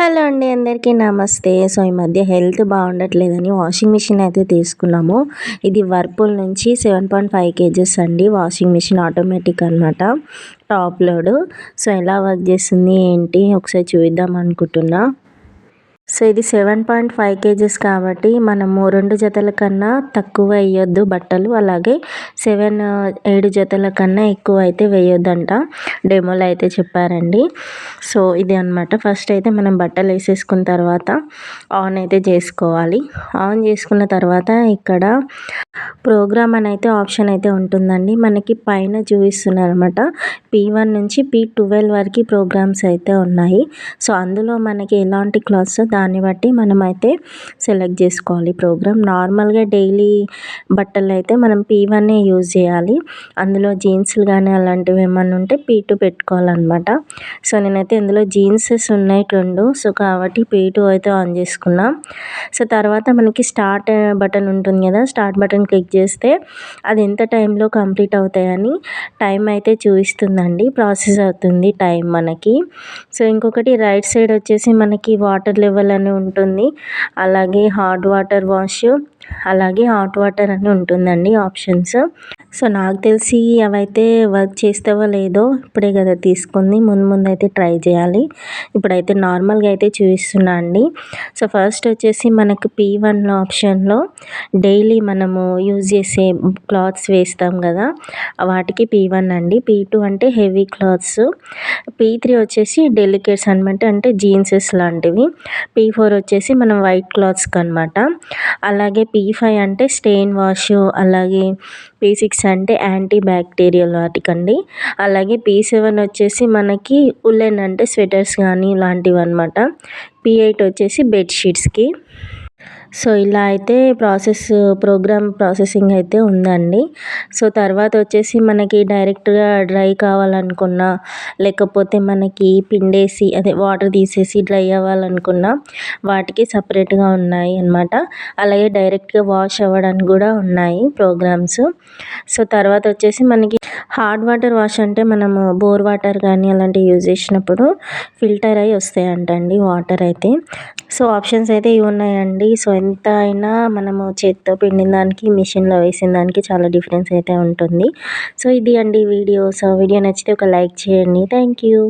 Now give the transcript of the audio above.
Hello అండి అందరికీ నమస్తే. సో ఈ మధ్య హెల్త్ బాగుండట్లేదని వాషింగ్ మిషన్ అయితే తీసుకున్నాము. ఇది వర్పూల్ నుంచి సెవెన్ పాయింట్ ఫైవ్ కేజెస్ అండి వాషింగ్ మిషన్ ఆటోమేటిక్ అనమాట టాప్ లోడ్. సో ఎలా వర్క్ చేస్తుంది ఏంటి? ఒకసారి చూద్దాం అనుకుంటున్నా. సో ఇది సెవెన్ పాయింట్ ఫైవ్ కేజెస్ కాబట్టి మనము రెండు జతల కన్నా తక్కువ వేయొద్దు బట్టలు. అలాగే సెవెన్ ఏడు జతల కన్నా ఎక్కువ అయితే వేయొద్దంట. డెమోలో అయితే చెప్పారండి. సో ఇది అనమాట ఫస్ట్ అయితే మనం బట్టలు వేసేసుకున్న తర్వాత ఆన్ అయితే చేసుకోవాలి. ఆన్ చేసుకున్న తర్వాత ఇక్కడ ప్రోగ్రామ్ అని అయితే ఆప్షన్ అయితే ఉంటుందండి. మనకి పైన చూపిస్తున్నారు అనమాట పీ వన్ నుంచి పీ ట్వెల్వ్ వరకు ప్రోగ్రామ్స్ అయితే ఉన్నాయి. సో అందులో మనకి ఎలాంటి క్లాత్స్ దాన్ని బట్టి మనమైతే సెలెక్ట్ చేసుకోవాలి ప్రోగ్రామ్. నార్మల్గా డైలీ బట్టలు అయితే మనం పీ వన్ యూజ్ చేయాలి. అందులో జీన్స్లు కానీ అలాంటివి ఏమన్నా ఉంటే పీ టూ పెట్టుకోవాలన్నమాట. సో నేనైతే ఇందులో జీన్సెస్ ఉన్నాయి రెండు. సో కాబట్టి పీ టూ అయితే ఆన్ చేసుకున్నాం. సో తర్వాత మనకి స్టార్ట్ బటన్ ఉంటుంది కదా స్టార్ట్ బటన్ క్లిక్ చేస్తే అది ఎంత టైంలో కంప్లీట్ అవుతాయని టైం అయితే చూపిస్తుందండి. ప్రాసెస్ అవుతుంది టైం మనకి. సో ఇంకొకటి రైట్ సైడ్ వచ్చేసి మనకి వాటర్ లెవెల్ అని ఉంటుంది. అలాగే హాట్ వాటర్ వాష్ అలాగే హాట్ వాటర్ అని ఉంటుందండి ఆప్షన్స్ సో నాకు తెలిసి అవైతే వర్క్ చేస్తావో లేదో ఇప్పుడే కదా తీసుకుంది. ముందు ముందు అయితే ట్రై చేయాలి. ఇప్పుడైతే నార్మల్గా అయితే చూపిస్తున్నా అండి. సో ఫస్ట్ వచ్చేసి మనకు పీ వన్ ఆప్షన్లో డైలీ మనము యూజ్ చేసే క్లాత్స్ వేస్తాం కదా. వాటికి పీ వన్ అండి. పీ టూ అంటే హెవీ క్లాత్స్ పీ త్రీ వచ్చేసి డెలికేట్స్ అనమాట అంటే జీన్సెస్ లాంటివి. పీ ఫోర్ వచ్చేసి మనం వైట్ క్లాత్స్కి అనమాట అలాగే పీ ఫైవ్ అంటే స్టెయిన్ వాష్ అలాగే పీ సిక్స్ అంటే యాంటీ బ్యాక్టీరియల్ వాటికండి. అలాగే పీ సెవెన్ వచ్చేసి మనకి ఉల్లెన్ అంటే స్వెటర్స్ కానీ ఇలాంటివి అనమాట పీ ఎయిట్ వచ్చేసి బెడ్షీట్స్కి సో ఇలా అయితే ప్రాసెస్ ప్రోగ్రామ్ ప్రాసెసింగ్ అయితే ఉందండి. సో తర్వాత వచ్చేసి మనకి డైరెక్ట్గా డ్రై కావాలనుకున్నా లేకపోతే మనకి పిండేసి అదే వాటర్ తీసేసి డ్రై అవ్వాలనుకున్నా వాటికి సపరేట్గా ఉన్నాయి అనమాట అలాగే డైరెక్ట్గా వాష్ అవ్వడానికి కూడా ఉన్నాయి ప్రోగ్రామ్స్. సో తర్వాత వచ్చేసి మనకి హార్డ్ వాటర్ వాష్ అంటే మనము బోర్ వాటర్ కానీ అలాంటివి యూజ్ చేసినప్పుడు ఫిల్టర్ అయ్యి వస్తాయంటండి వాటర్ అయితే. సో ఆప్షన్స్ అయితే ఇవి ఉన్నాయండి. సో ఎంత అయినా మనము చేత్తో పిండిన దానికి మిషన్లో వేసిన దానికి చాలా డిఫరెన్స్ అయితే ఉంటుంది. సో ఇది అండి వీడియో. సో వీడియో నచ్చితే ఒక లైక్ చేయండి. Thank you.